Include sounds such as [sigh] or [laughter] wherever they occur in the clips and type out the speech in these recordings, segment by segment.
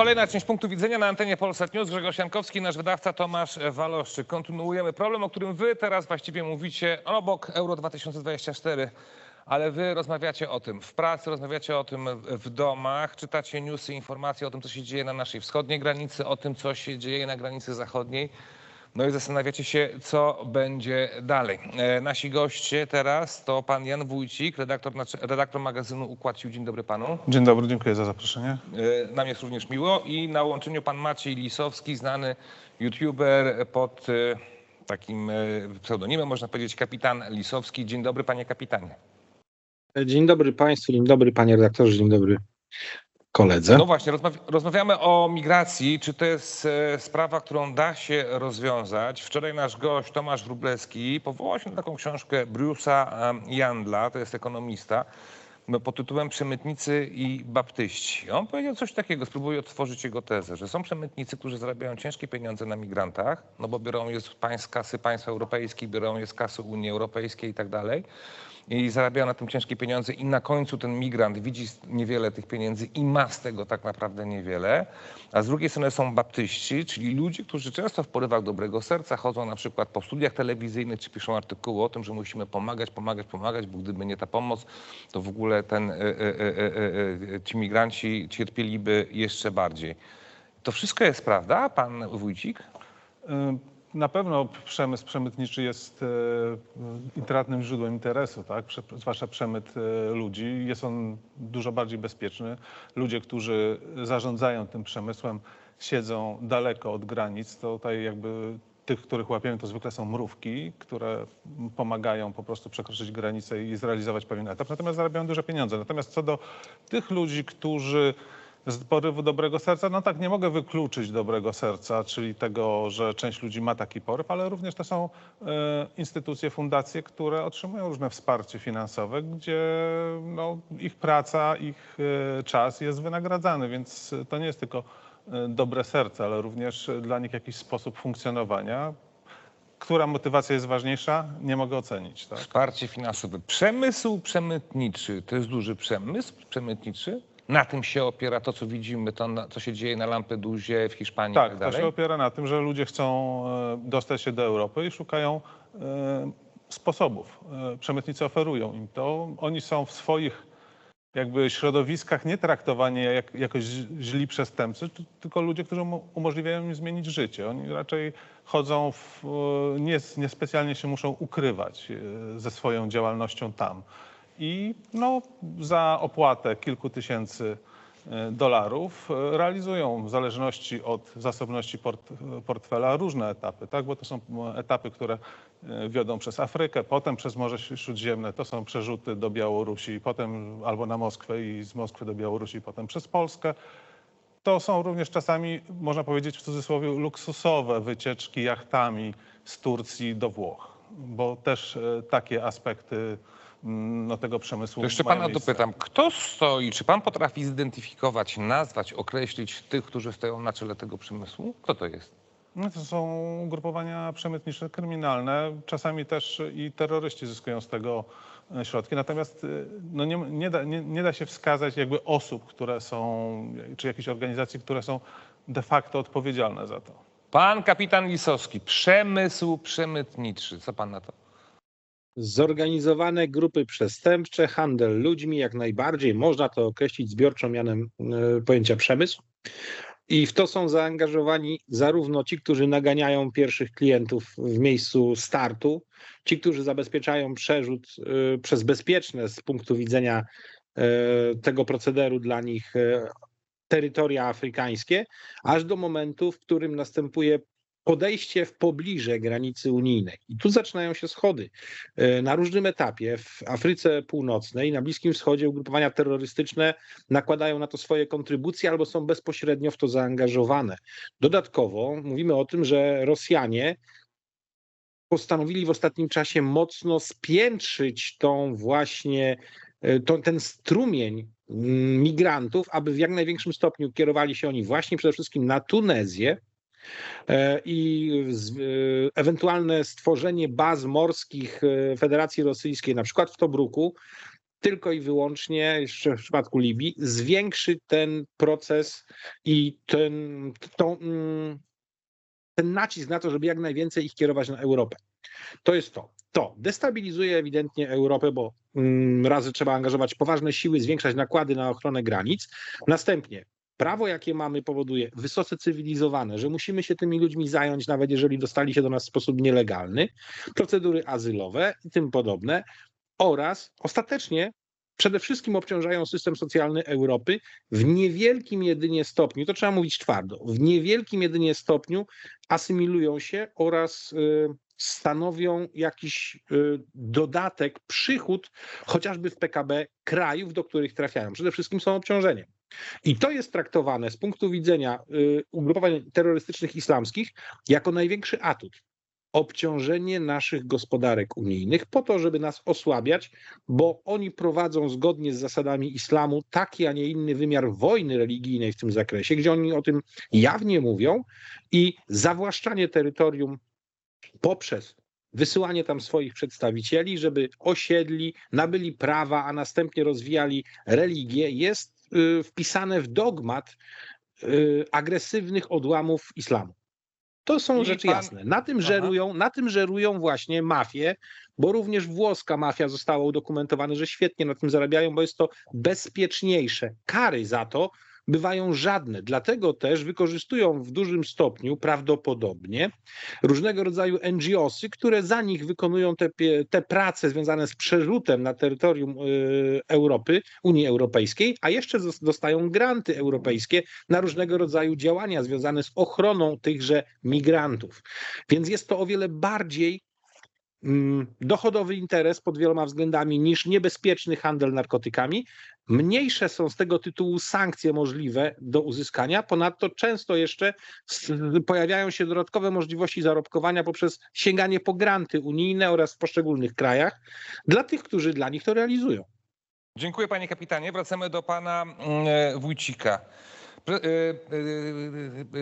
Kolejna część punktu widzenia na antenie Polsat News. Grzegorz Jankowski, nasz wydawca Tomasz Waloszczyk. Kontynuujemy problem, o którym wy teraz właściwie mówicie obok Euro 2024. Ale wy rozmawiacie o tym w pracy, rozmawiacie o tym w domach, czytacie newsy, informacje o tym, co się dzieje na naszej wschodniej granicy, o tym, co się dzieje na granicy zachodniej. No i zastanawiacie się, co będzie dalej. E, nasi goście teraz to pan Jan Wójcik, redaktor, redaktor magazynu Układ Sił. Dzień dobry panu. Dzień dobry, dziękuję za zaproszenie. E, Nam jest również miło i na łączeniu pan Maciej Lisowski, znany youtuber pod e, takim e, pseudonimem, można powiedzieć, kapitan Lisowski. Dzień dobry panie kapitanie. Dzień dobry Państwu, dzień dobry Panie redaktorze, dzień dobry koledze. No właśnie, rozmawi- rozmawiamy o migracji. Czy to jest e, sprawa, którą da się rozwiązać? Wczoraj nasz gość Tomasz Wróblewski powołał się na taką książkę Bruce'a Jandla, to jest ekonomista, no, pod tytułem Przemytnicy i Baptyści. On powiedział coś takiego, spróbuję odtworzyć jego tezę, że są przemytnicy, którzy zarabiają ciężkie pieniądze na migrantach, no bo biorą je z państw, kasy państw europejskich, biorą je z kasy Unii Europejskiej i tak dalej i zarabiają na tym ciężkie pieniądze i na końcu ten migrant widzi niewiele tych pieniędzy i ma z tego tak naprawdę niewiele. A z drugiej strony są baptyści, czyli ludzie, którzy często w porywach dobrego serca chodzą na przykład po studiach telewizyjnych czy piszą artykuły o tym, że musimy pomagać, pomagać, pomagać, bo gdyby nie ta pomoc, to w ogóle ten, e, e, e, ci migranci cierpieliby jeszcze bardziej. To wszystko jest prawda, pan Wójcik? Na pewno przemysł przemytniczy jest e, intratnym źródłem interesu, tak? Zwłaszcza przemyt e, ludzi. Jest on dużo bardziej bezpieczny. Ludzie, którzy zarządzają tym przemysłem, siedzą daleko od granic. To tutaj jakby tych, których łapiemy, to zwykle są mrówki, które pomagają po prostu przekroczyć granicę i zrealizować pewien etap, natomiast zarabiają duże pieniądze. Natomiast co do tych ludzi, którzy z porywu dobrego serca, no tak, nie mogę wykluczyć dobrego serca, czyli tego, że część ludzi ma taki poryw, ale również to są e, instytucje, fundacje, które otrzymują różne wsparcie finansowe, gdzie no, ich praca, ich e, czas jest wynagradzany, więc to nie jest tylko e, dobre serce, ale również dla nich jakiś sposób funkcjonowania. Która motywacja jest ważniejsza, nie mogę ocenić. Tak? Wsparcie finansowe. Przemysł przemytniczy to jest duży przemysł przemytniczy. Na tym się opiera to, co widzimy, to, na- co się dzieje na Lampedusie, w Hiszpanii i Tak, tak to się dalej. opiera na tym, że ludzie chcą e, dostać się do Europy i szukają e, sposobów. E, Przemytnicy oferują im to. Oni są w swoich jakby środowiskach nie traktowani jak, jako źli przestępcy, ty- tylko ludzie, którzy umożliwiają im zmienić życie. Oni raczej chodzą, w, nie, niespecjalnie się muszą ukrywać ze swoją działalnością tam. I no, za opłatę kilku tysięcy e, dolarów e, realizują w zależności od zasobności port, portfela różne etapy, tak? bo to są m, etapy, które e, wiodą przez Afrykę, potem przez Morze Śródziemne, to są przerzuty do Białorusi, potem albo na Moskwę i z Moskwy do Białorusi, potem przez Polskę. To są również czasami, można powiedzieć w cudzysłowie, luksusowe wycieczki jachtami z Turcji do Włoch, bo też e, takie aspekty no, tego przemysłu To jeszcze pana miejsce. dopytam, kto stoi, czy pan potrafi zidentyfikować, nazwać, określić tych, którzy stoją na czele tego przemysłu? Kto to jest? No to są ugrupowania przemytnicze kryminalne, czasami też i terroryści zyskują z tego e, środki. Natomiast e, no nie, nie, da, nie, nie da się wskazać jakby osób, które są, czy jakichś organizacji, które są de facto odpowiedzialne za to. Pan kapitan Lisowski, przemysł przemytniczy. Co pan na to? Zorganizowane grupy przestępcze, handel ludźmi, jak najbardziej można to określić zbiorczo mianem e, pojęcia przemysł. I w to są zaangażowani zarówno ci, którzy naganiają pierwszych klientów w miejscu startu, ci, którzy zabezpieczają przerzut e, przez bezpieczne z punktu widzenia e, tego procederu dla nich terytoria afrykańskie, aż do momentu, w którym następuje podejście w pobliże granicy unijnej. I tu zaczynają się schody. E, Na różnym etapie w Afryce Północnej, na Bliskim Wschodzie ugrupowania terrorystyczne nakładają na to swoje kontrybucje albo są bezpośrednio w to zaangażowane. Dodatkowo mówimy o tym, że Rosjanie postanowili w ostatnim czasie mocno spiętrzyć tą właśnie e, to, ten strumień mm, migrantów, aby w jak największym stopniu kierowali się oni właśnie przede wszystkim na Tunezję, i z- e, ewentualne stworzenie baz morskich e, Federacji Rosyjskiej, na przykład w Tobruku, tylko i wyłącznie, jeszcze w przypadku Libii, zwiększy ten proces i ten, tą, mm, ten nacisk na to, żeby jak najwięcej ich kierować na Europę. To jest to. To destabilizuje ewidentnie Europę, bo mm, razy trzeba angażować poważne siły, zwiększać nakłady na ochronę granic. Następnie prawo, jakie mamy, powoduje wysoce cywilizowane, że musimy się tymi ludźmi zająć, nawet jeżeli dostali się do nas w sposób nielegalny, procedury azylowe i tym podobne. Oraz ostatecznie przede wszystkim obciążają system socjalny Europy w niewielkim jedynie stopniu, to trzeba mówić twardo, w niewielkim jedynie stopniu asymilują się oraz y, stanowią jakiś y, dodatek, przychód chociażby w PKB krajów, do których trafiają. Przede wszystkim są obciążeniem. I to jest traktowane z punktu widzenia y, ugrupowań terrorystycznych islamskich jako największy atut obciążenie naszych gospodarek unijnych po to, żeby nas osłabiać, bo oni prowadzą zgodnie z zasadami islamu taki, a nie inny wymiar wojny religijnej w tym zakresie, gdzie oni o tym jawnie mówią i zawłaszczanie terytorium poprzez wysyłanie tam swoich przedstawicieli, żeby osiedli, nabyli prawa, a następnie rozwijali religię, jest wpisane w dogmat y, agresywnych odłamów islamu. To są I rzeczy pan- jasne. Na tym Aha. żerują, na tym żerują właśnie mafie, bo również włoska mafia została udokumentowane, że świetnie na tym zarabiają, bo jest to bezpieczniejsze. Kary za to bywają żadne. Dlatego też wykorzystują w dużym stopniu prawdopodobnie różnego rodzaju NGOsy, które za nich wykonują te, te prace związane z przerzutem na terytorium y, Europy, Unii Europejskiej, a jeszcze dostają granty europejskie na różnego rodzaju działania związane z ochroną tychże migrantów. Więc jest to o wiele bardziej mm, dochodowy interes pod wieloma względami niż niebezpieczny handel narkotykami. Mniejsze są z tego tytułu sankcje możliwe do uzyskania. Ponadto często jeszcze pojawiają się dodatkowe możliwości zarobkowania poprzez sięganie po granty unijne oraz w poszczególnych krajach dla tych, którzy dla nich to realizują. Dziękuję panie kapitanie. Wracamy do pana mm, e, Wójcika. E,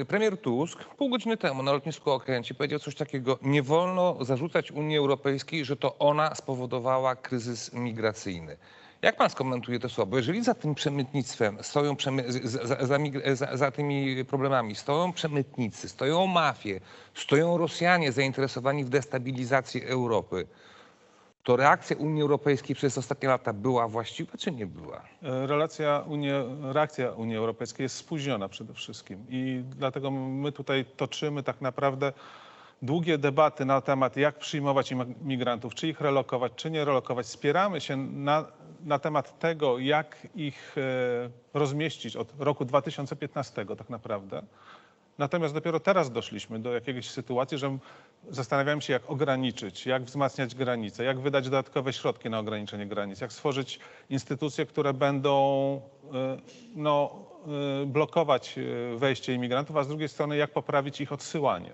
e, premier Tusk pół godziny temu na lotnisku Okręcie powiedział coś takiego. Nie wolno zarzucać Unii Europejskiej, że to ona spowodowała kryzys migracyjny. Jak pan skomentuje to słowo? Jeżeli za tym przemytnictwem stoją, przemy, za, za, za, za, tymi problemami stoją przemytnicy, stoją mafie, stoją Rosjanie zainteresowani w destabilizacji Europy, to reakcja Unii Europejskiej przez ostatnie lata była właściwa, czy nie była? E, Relacja Unii, reakcja Unii Europejskiej jest spóźniona przede wszystkim i dlatego my tutaj toczymy tak naprawdę długie debaty na temat, jak przyjmować imig- migrantów, czy ich relokować, czy nie relokować. Spieramy się na, na temat tego, jak ich e, rozmieścić od roku 2015 tak naprawdę. Natomiast dopiero teraz doszliśmy do jakiejś sytuacji, że zastanawiamy się, jak ograniczyć, jak wzmacniać granice, jak wydać dodatkowe środki na ograniczenie granic, jak stworzyć instytucje, które będą e, no, e, blokować wejście imigrantów, a z drugiej strony, jak poprawić ich odsyłanie.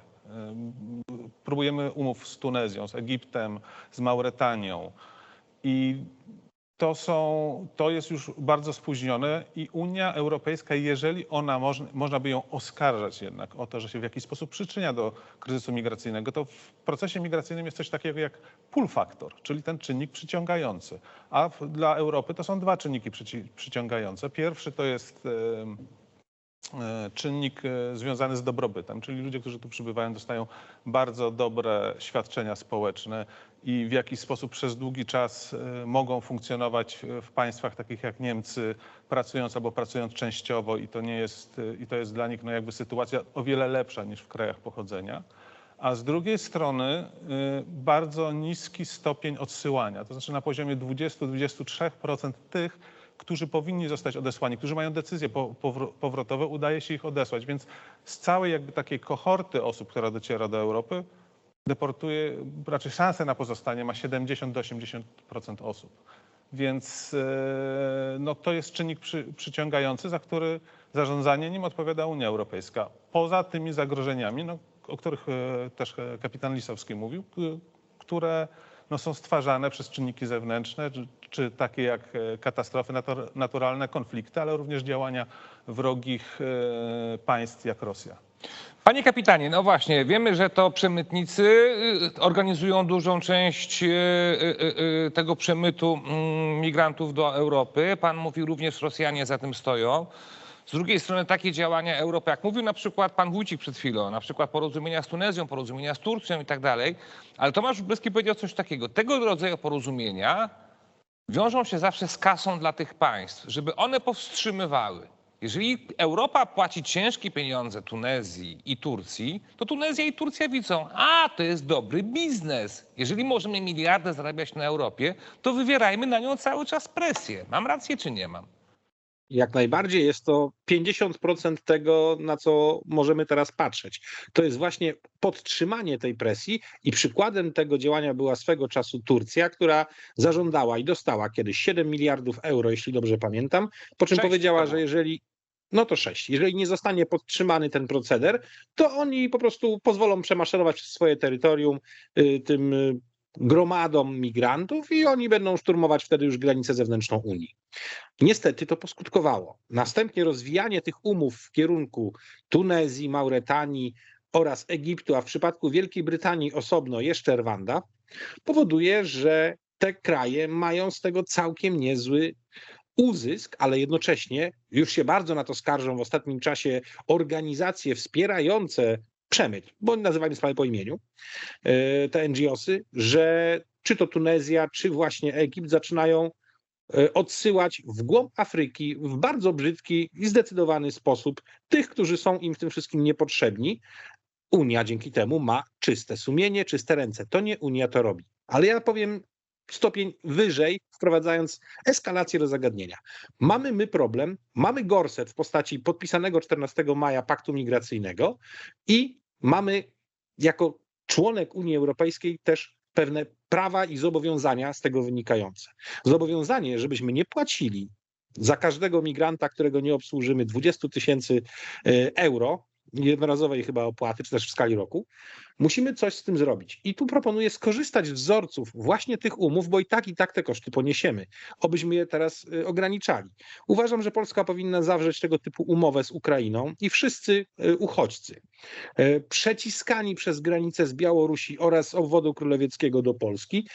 Próbujemy umów z Tunezją, z Egiptem, z Mauretanią i to, są, to jest już bardzo spóźnione i Unia Europejska, jeżeli ona można, można by ją oskarżać jednak o to, że się w jakiś sposób przyczynia do kryzysu migracyjnego, to w procesie migracyjnym jest coś takiego jak pull factor, czyli ten czynnik przyciągający. A dla Europy to są dwa czynniki przyci, przyciągające. Pierwszy to jest e, czynnik e, związany z dobrobytem, czyli ludzie, którzy tu przybywają, dostają bardzo dobre świadczenia społeczne i w jakiś sposób przez długi czas e, mogą funkcjonować w- w państwach takich jak Niemcy, pracując albo pracując częściowo i to nie jest, e, i to jest dla nich no jakby sytuacja o wiele lepsza niż w krajach pochodzenia. A z drugiej strony bardzo niski stopień odsyłania, to znaczy na poziomie 20-23% tych, którzy powinni zostać odesłani, którzy mają decyzje po- powro- powrotowe, udaje się ich odesłać. Więc z całej jakby takiej kohorty osób, która dociera do Europy, deportuje, raczej szansę na pozostanie ma 70-80% osób. Więc e, no, to jest czynnik przy, przyciągający, za który zarządzanie nim odpowiada Unia Europejska. Poza tymi zagrożeniami, no, o których e, też kapitan Lisowski mówił, które no, są stwarzane przez czynniki zewnętrzne, czy, czy takie jak e, katastrofy natur- naturalne, konflikty, ale również działania wrogich państw jak Rosja. Panie kapitanie, no właśnie, wiemy, że to przemytnicy y, organizują dużą część y, y, tego przemytu mm, migrantów do Europy. Pan mówił również, Rosjanie za tym stoją. Z drugiej strony takie działania Europy, jak mówił na przykład pan Wójcik przed chwilą, na przykład porozumienia z Tunezją, porozumienia z Turcją i tak dalej, ale Tomasz Wróblewski powiedział coś takiego. Tego rodzaju porozumienia wiążą się zawsze z kasą dla tych państw, żeby one powstrzymywały. Jeżeli Europa płaci ciężkie pieniądze Tunezji i Turcji, to Tunezja i Turcja widzą, a to jest dobry biznes. Jeżeli możemy miliardy zarabiać na Europie, to wywierajmy na nią cały czas presję. Mam rację czy nie mam? Jak najbardziej jest to 50% tego, na co możemy teraz patrzeć. To jest właśnie podtrzymanie tej presji i przykładem tego działania była swego czasu Turcja, która zażądała i dostała kiedyś 7 miliardów euro, jeśli dobrze pamiętam, po czym Sześć powiedziała, że jeżeli no to 6. Jeżeli nie zostanie podtrzymany ten proceder, to oni po prostu pozwolą przemaszerować swoje terytorium y, tym y, gromadom migrantów i oni będą szturmować wtedy już granicę zewnętrzną Unii. Niestety to poskutkowało. Następnie rozwijanie tych umów w kierunku Tunezji, Mauretanii oraz Egiptu, a w przypadku Wielkiej Brytanii osobno jeszcze Rwanda, powoduje, że te kraje mają z tego całkiem niezły uzysk, ale jednocześnie już się bardzo na to skarżą w ostatnim czasie organizacje wspierające przemyt, bo nazywajmy sprawę po imieniu, e, te NGOsy, że czy to Tunezja, czy właśnie Egipt zaczynają e, odsyłać w głąb Afryki w bardzo brzydki i zdecydowany sposób tych, którzy są im w tym wszystkim niepotrzebni. Unia dzięki temu ma czyste sumienie, czyste ręce. To nie Unia to robi. Ale ja powiem stopień wyżej, wprowadzając eskalację do zagadnienia. Mamy my problem, mamy gorset w postaci podpisanego 14 maja paktu migracyjnego i mamy jako członek Unii Europejskiej też pewne prawa i zobowiązania z tego wynikające. Zobowiązanie, żebyśmy nie płacili za każdego migranta, którego nie obsłużymy 20 tysięcy e, euro, jednorazowej chyba opłaty, czy też w skali roku, musimy coś z tym zrobić. I tu proponuję skorzystać z wzorców właśnie tych umów, bo i tak, i tak te koszty poniesiemy, obyśmy je teraz y, ograniczali. Uważam, że Polska powinna zawrzeć tego typu umowę z Ukrainą i wszyscy y, uchodźcy y, przeciskani przez granicę z Białorusi oraz obwodu królewieckiego do Polski,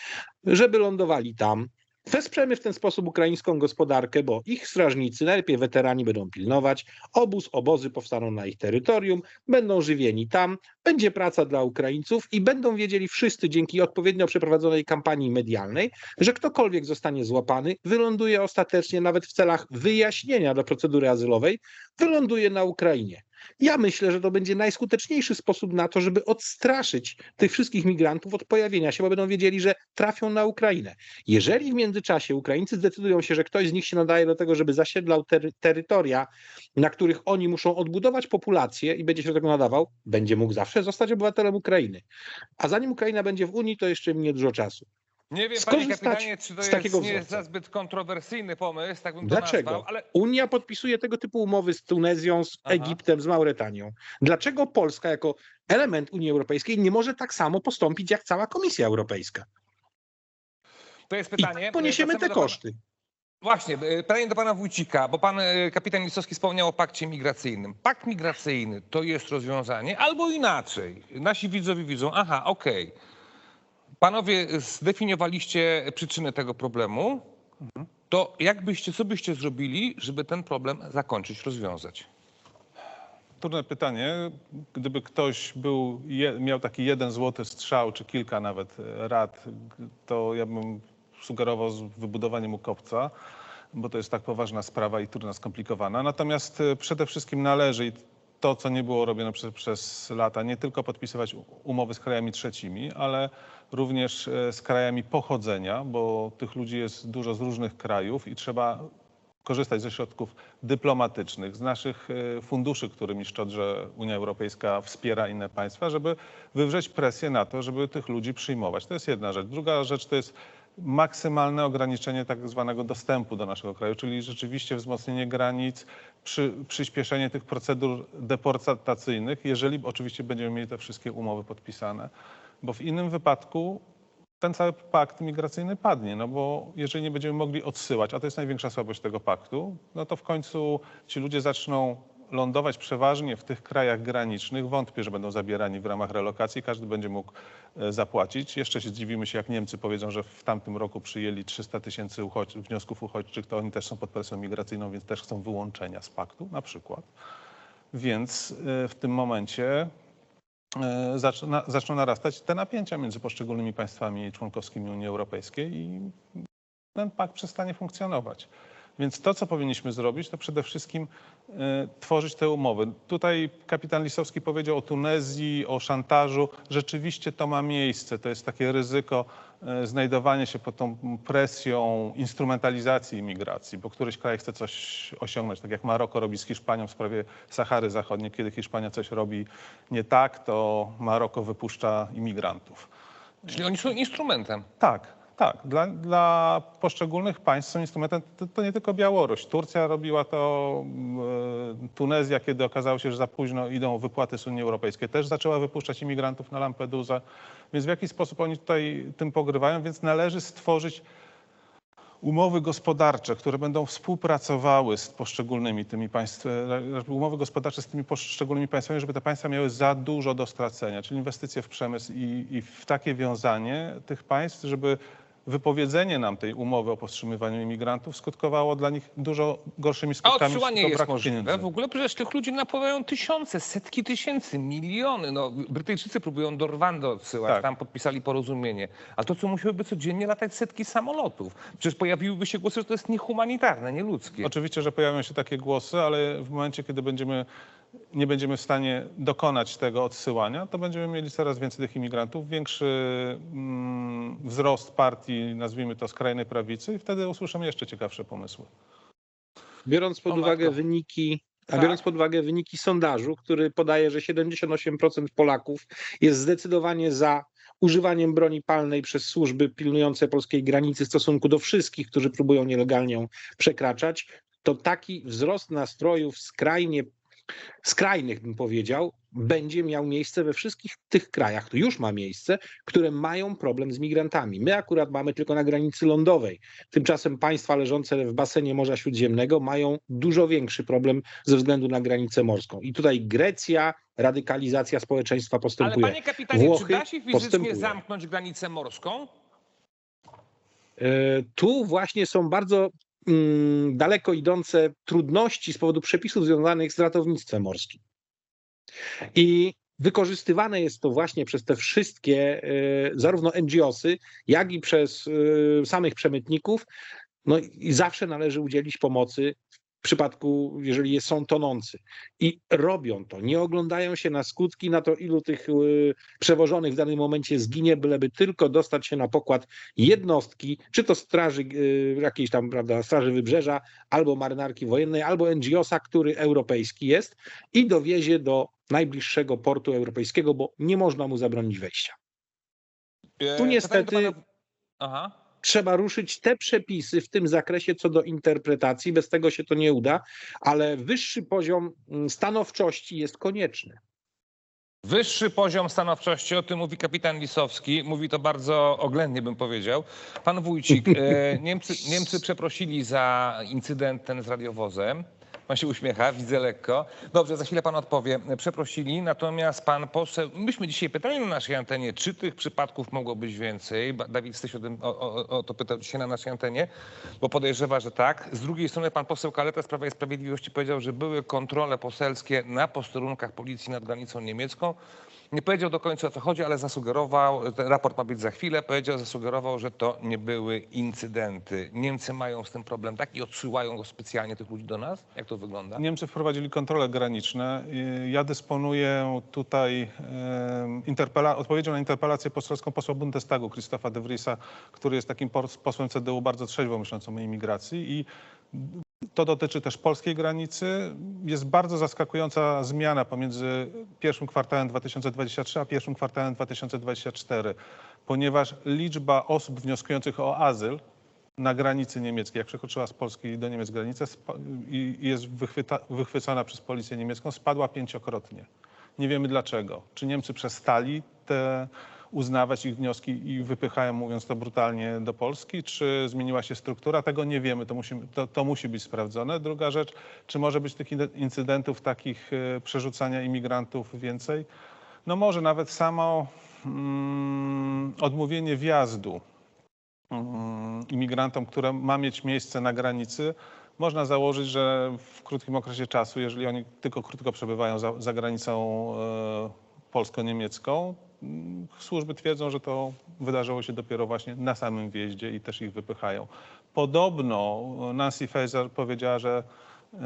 żeby lądowali tam, Wesprzemy w ten sposób ukraińską gospodarkę, bo ich strażnicy, najlepiej weterani, będą pilnować. Obóz, obozy powstaną na ich terytorium, będą żywieni tam, będzie praca dla Ukraińców i będą wiedzieli wszyscy dzięki odpowiednio przeprowadzonej kampanii medialnej, że ktokolwiek zostanie złapany, wyląduje ostatecznie nawet w celach wyjaśnienia do procedury azylowej, wyląduje na Ukrainie. Ja myślę, że to będzie najskuteczniejszy sposób na to, żeby odstraszyć tych wszystkich migrantów od pojawienia się, bo będą wiedzieli, że trafią na Ukrainę. Jeżeli w międzyczasie Ukraińcy zdecydują się, że ktoś z nich się nadaje do tego, żeby zasiedlał tery terytoria, na których oni muszą odbudować populację i będzie się do tego nadawał, będzie mógł zawsze zostać obywatelem Ukrainy. A zanim Ukraina będzie w Unii, to jeszcze minie dużo czasu. Nie wiem, panie kapitanie, czy to z jest takiego nie jest za zbyt kontrowersyjny pomysł, tak bym Dlaczego? nazwał, ale Unia podpisuje tego typu umowy z Tunezją, z Aha. Egiptem, z Mauretanią. Dlaczego Polska jako element Unii Europejskiej nie może tak samo postąpić jak cała Komisja Europejska? to jest I pytanie. tak poniesiemy Wracamy te koszty. Właśnie, e, pytanie do pana Wójcika, bo pan e, kapitan Lisowski wspomniał o pakcie migracyjnym. Pakt migracyjny to jest rozwiązanie, albo inaczej. Nasi widzowie widzą, aha, okej. Panowie zdefiniowaliście przyczynę tego problemu. To jak byście, co byście zrobili, żeby ten problem zakończyć, rozwiązać? Trudne pytanie. Gdyby ktoś był, je, miał taki jeden złoty strzał, czy kilka nawet e, rad, to ja bym sugerował z wybudowaniem mu kopca, bo to jest tak poważna sprawa i trudna, skomplikowana. Natomiast e, przede wszystkim należy to, co nie było robione przez, przez lata, nie tylko podpisywać umowy z krajami trzecimi, ale również e, z krajami pochodzenia, bo tych ludzi jest dużo z różnych krajów i trzeba korzystać ze środków dyplomatycznych, z naszych e, funduszy, którymi szczodrze Unia Europejska wspiera inne państwa, żeby wywrzeć presję na to, żeby tych ludzi przyjmować. To jest jedna rzecz. Druga rzecz to jest maksymalne ograniczenie tak zwanego dostępu do naszego kraju, czyli rzeczywiście wzmocnienie granic, przy, przyspieszenie tych procedur deportacyjnych, jeżeli oczywiście będziemy mieli te wszystkie umowy podpisane, bo w innym wypadku ten cały pakt migracyjny padnie, no bo jeżeli nie będziemy mogli odsyłać, a to jest największa słabość tego paktu, no to w końcu ci ludzie zaczną lądować przeważnie w tych krajach granicznych. Wątpię, że będą zabierani w ramach relokacji. Każdy będzie mógł e, zapłacić. Jeszcze się zdziwimy się, jak Niemcy powiedzą, że w tamtym roku przyjęli 300 tysięcy uchodź- wniosków uchodźczych, to oni też są pod presją migracyjną, więc też chcą wyłączenia z paktu na przykład. Więc e, w tym momencie e, zaczną narastać te napięcia między poszczególnymi państwami członkowskimi Unii Europejskiej i ten pakt przestanie funkcjonować. Więc to, co powinniśmy zrobić, to przede wszystkim e, tworzyć te umowy. Tutaj kapitan Lisowski powiedział o Tunezji, o szantażu. Rzeczywiście to ma miejsce. To jest takie ryzyko e, znajdowania się pod tą presją instrumentalizacji imigracji, bo któryś kraj chce coś osiągnąć, tak jak Maroko robi z Hiszpanią w sprawie Sahary Zachodniej. Kiedy Hiszpania coś robi nie tak, to Maroko wypuszcza imigrantów. Czyli oni są instrumentem. Tak, tak. Dla, dla poszczególnych państw są instrumentem, to, to nie tylko Białoruś. Turcja robiła to, e, Tunezja, kiedy okazało się, że za późno idą wypłaty z Unii Europejskiej, też zaczęła wypuszczać imigrantów na Lampedusę. Więc w jaki sposób oni tutaj tym pogrywają? Więc należy stworzyć umowy gospodarcze, które będą współpracowały z poszczególnymi tymi państwami, umowy gospodarcze z tymi poszczególnymi państwami, żeby te państwa miały za dużo do stracenia, czyli inwestycje w przemysł i, i w takie wiązanie tych państw, żeby wypowiedzenie nam tej umowy o powstrzymywaniu imigrantów skutkowało dla nich dużo gorszymi A skutkami. odsyłanie to jest możliwe. pieniędzy. W ogóle przecież tych ludzi napływają tysiące, setki tysięcy, miliony. No, Brytyjczycy próbują do Rwandy odsyłać, Tak. tam podpisali porozumienie. A to, co musiałyby codziennie latać setki samolotów. Przecież pojawiłyby się głosy, że to jest niehumanitarne, nieludzkie. Oczywiście, że pojawią się takie głosy, ale w momencie, kiedy będziemy, nie będziemy w stanie dokonać tego odsyłania, to będziemy mieli coraz więcej tych imigrantów, większy mm, wzrost partii, nazwijmy to skrajnej prawicy i wtedy usłyszymy jeszcze ciekawsze pomysły. Biorąc pod O uwagę matko. wyniki, a Tak. biorąc pod uwagę wyniki sondażu, który podaje, że 78% Polaków jest zdecydowanie za używaniem broni palnej przez służby pilnujące polskiej granicy w stosunku do wszystkich, którzy próbują nielegalnie ją przekraczać, to taki wzrost nastrojów skrajnie skrajnych, bym powiedział, będzie miał miejsce we wszystkich tych krajach, to już ma miejsce, które mają problem z migrantami. My akurat mamy tylko na granicy lądowej. Tymczasem państwa leżące w basenie Morza Śródziemnego mają dużo większy problem ze względu na granicę morską. I tutaj Grecja, radykalizacja społeczeństwa Ale postępuje. panie kapitanie, Włochy czy da się fizycznie postępuje. zamknąć granicę morską? E, Tu właśnie są bardzo daleko idące trudności z powodu przepisów związanych z ratownictwem morskim. I wykorzystywane jest to właśnie przez te wszystkie, e, zarówno NGOsy, jak i przez e, samych przemytników. No i zawsze należy udzielić pomocy w przypadku, jeżeli są tonący. I robią to, nie oglądają się na skutki, na to, ilu tych e, przewożonych w danym momencie zginie, byleby tylko dostać się na pokład jednostki, czy to straży y, jakiejś tam, prawda, straży wybrzeża, albo marynarki wojennej, albo NGO-sa, który europejski jest i dowiezie do najbliższego portu europejskiego, bo nie można mu zabronić wejścia. Tu niestety- Aha. Trzeba ruszyć te przepisy w tym zakresie co do interpretacji, bez tego się to nie uda, ale wyższy poziom mm, stanowczości jest konieczny. Wyższy poziom stanowczości, o tym mówi kapitan Lisowski. Mówi to bardzo oględnie, bym powiedział. Pan Wójcik, [laughs] e, Niemcy, Niemcy przeprosili za incydent ten z radiowozem. Pan się uśmiecha, widzę lekko. Dobrze, za chwilę pan odpowie. Przeprosili, natomiast pan poseł, myśmy dzisiaj pytali na naszej antenie, czy tych przypadków mogło być więcej. Dawid Styś o, o, o to pytał dzisiaj na naszej antenie, bo podejrzewa, że tak. Z drugiej strony pan poseł Kaleta z Prawa i Sprawiedliwości powiedział, że były kontrole poselskie na posterunkach policji nad granicą niemiecką. Nie powiedział do końca o co chodzi, ale zasugerował, ten raport ma być za chwilę, powiedział, zasugerował, że to nie były incydenty. Niemcy mają z tym problem tak i odsyłają go specjalnie tych ludzi do nas? Jak to wygląda? Niemcy wprowadzili kontrole graniczne. Y, Ja dysponuję tutaj interpela- odpowiedzią na interpelację poselską posła Bundestagu Christofa de Vriesa, który jest takim pos- posłem CDU bardzo trzeźwo myślącym o imigracji i to dotyczy też polskiej granicy. Jest bardzo zaskakująca zmiana pomiędzy pierwszym kwartałem 2023 a pierwszym kwartałem 2024, ponieważ liczba osób wnioskujących o azyl na granicy niemieckiej, jak przekroczyła z Polski do Niemiec granicę i jest wychwyta, wychwycona przez policję niemiecką, spadła pięciokrotnie. Nie wiemy dlaczego. Czy Niemcy przestali te uznawać ich wnioski i wypychają, mówiąc to brutalnie, do Polski? Czy zmieniła się struktura? Tego nie wiemy, to musi, to, to musi być sprawdzone. Druga rzecz, czy może być tych incydentów takich e, przerzucania imigrantów więcej? No może nawet samo mm, odmówienie wjazdu mm, imigrantom, które ma mieć miejsce na granicy, można założyć, że w krótkim okresie czasu, jeżeli oni tylko krótko przebywają za, za granicą e, polsko-niemiecką, służby twierdzą, że to wydarzyło się dopiero właśnie na samym wjeździe i też ich wypychają. Podobno Nancy Faeser powiedziała, że e,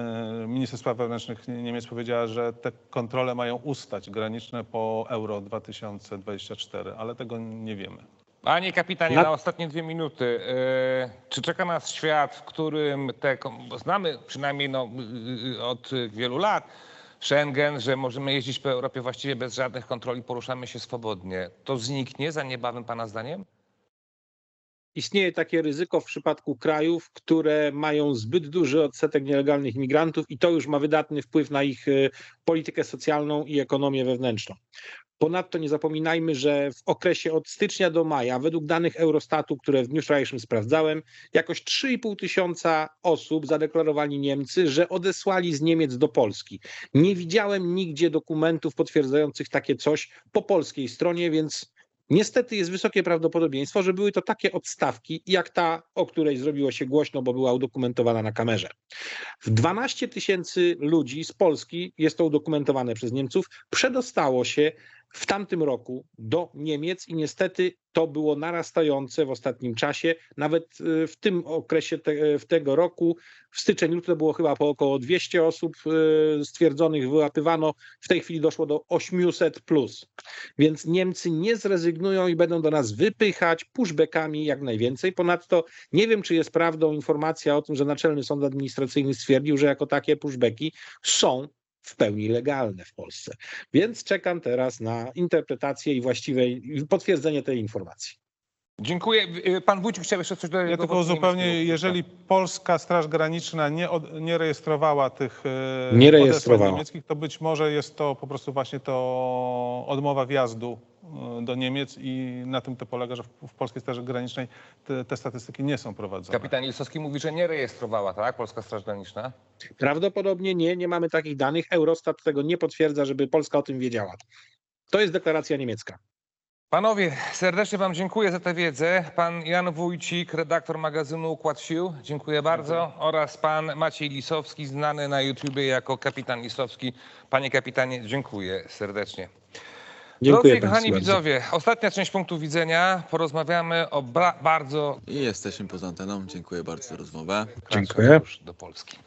minister spraw wewnętrznych Niemiec powiedziała, że te kontrole mają ustać graniczne po Euro 2024, ale tego nie wiemy. Panie kapitanie, Na- ostatnie dwie minuty. e, Czy czeka nas świat, w którym te, znamy przynajmniej no, y, od wielu lat Schengen, że możemy jeździć po Europie właściwie bez żadnych kontroli, poruszamy się swobodnie. To zniknie za niebawem pana zdaniem? Istnieje takie ryzyko w przypadku krajów, które mają zbyt duży odsetek nielegalnych imigrantów i to już ma wydatny wpływ na ich e, politykę socjalną i ekonomię wewnętrzną. Ponadto nie zapominajmy, że w okresie od stycznia do maja, według danych Eurostatu, które w dniu wczorajszym sprawdzałem, jakoś 3,5 tysiąca osób zadeklarowali Niemcy, że odesłali z Niemiec do Polski. Nie widziałem nigdzie dokumentów potwierdzających takie coś po polskiej stronie, więc Niestety jest wysokie prawdopodobieństwo, że były to takie odstawki, jak ta, o której zrobiło się głośno, bo była udokumentowana na kamerze. W 12 tysięcy ludzi z Polski, jest to udokumentowane przez Niemców, przedostało się w tamtym roku do Niemiec i niestety to było narastające w ostatnim czasie. Nawet y, w tym okresie te, w tego roku, w styczeń, luty to było chyba po około 200 osób y, stwierdzonych, wyłapywano. W tej chwili doszło do 800 plus. Więc Niemcy nie zrezygnują i będą do nas wypychać pushbackami jak najwięcej. Ponadto nie wiem, czy jest prawdą informacja o tym, że Naczelny Sąd Administracyjny stwierdził, że jako takie pushbacki są w pełni legalne w Polsce. Więc czekam teraz na interpretację i właściwe potwierdzenie tej informacji. Dziękuję. Y, Pan Wójcik chciał jeszcze coś dodać? Ja tylko niemieckiego. jeżeli Polska Straż Graniczna nie, od, nie rejestrowała tych e, Nie rejestrowała. niemieckich, to być może jest to po prostu właśnie to odmowa wjazdu e, do Niemiec i na tym to polega, że w, Polskiej Straży Granicznej te, te statystyki nie są prowadzone. Kapitan Lisowski mówi, że nie rejestrowała, tak? Polska Straż Graniczna. Prawdopodobnie nie, nie mamy takich danych. Eurostat tego nie potwierdza, żeby Polska o tym wiedziała. To jest deklaracja niemiecka. Panowie, serdecznie Wam dziękuję za tę wiedzę. Pan Jan Wójcik, redaktor magazynu Układ Sił, dziękuję bardzo. Oraz pan Maciej Lisowski, znany na YouTubie jako kapitan Lisowski. Panie kapitanie, dziękuję serdecznie. Dziękuję Drodzy kochani bardzo. widzowie, ostatnia część punktu widzenia. Porozmawiamy o bardzo I jesteśmy poza anteną. Dziękuję bardzo za rozmowę. Dziękuję. już do Polski.